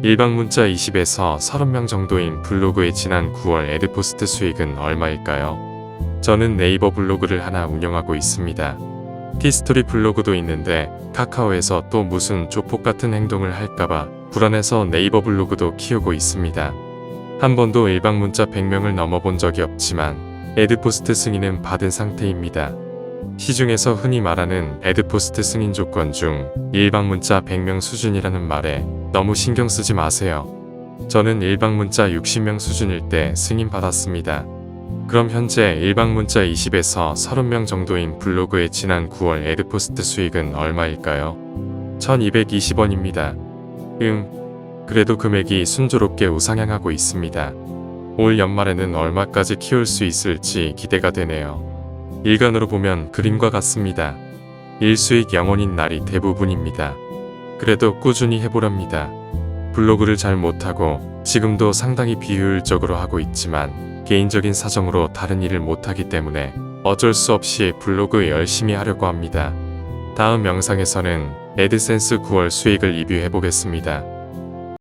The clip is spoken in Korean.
일방 문자 20에서 30명 정도인 블로그의 지난 9월 애드포스트 수익은 얼마일까요? 저는 네이버 블로그를 하나 운영하고 있습니다. 티스토리 블로그도 있는데 카카오에서 또 무슨 조폭 같은 행동을 할까봐 불안해서 네이버 블로그도 키우고 있습니다. 한 번도 일방 문자 100명을 넘어본 적이 없지만 애드포스트 승인은 받은 상태입니다. 시중에서 흔히 말하는 애드포스트 승인 조건 중 일방 문자 100명 수준이라는 말에 너무 신경 쓰지 마세요. 저는 일방 문자 60명 수준일 때 승인 받았습니다. 그럼 현재 일방 문자 20에서 30명 정도인 블로그의 지난 9월 애드포스트 수익은 얼마일까요? 1220원입니다. 음, 그래도 금액이 순조롭게 우상향하고 있습니다. 올 연말에는 얼마까지 키울 수 있을지 기대가 되네요. 일간으로 보면 그림과 같습니다. 일수익 영원인 날이 대부분입니다. 그래도 꾸준히 해보랍니다. 블로그를 잘 못하고 지금도 상당히 비효율적으로 하고 있지만 개인적인 사정으로 다른 일을 못하기 때문에 어쩔 수 없이 블로그 열심히 하려고 합니다. 다음 영상에서는 애드센스 9월 수익을 리뷰해 보겠습니다.